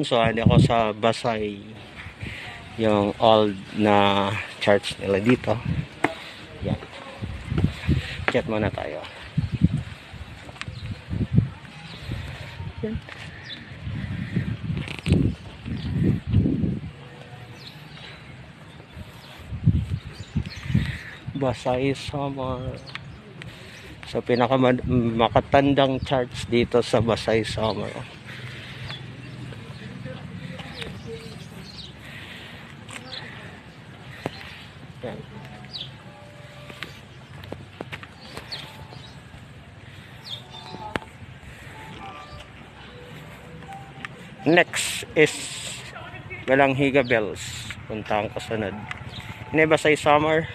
naman. So, hindi ako sa Basay. Yung old na church nila dito. Yan. Chat muna tayo. Basay Summer. So pinaka makatandang church dito sa Basay Summer. Yan. Next is Galanghiga Bells. Punta ang kasunod. Ini Basay Summer.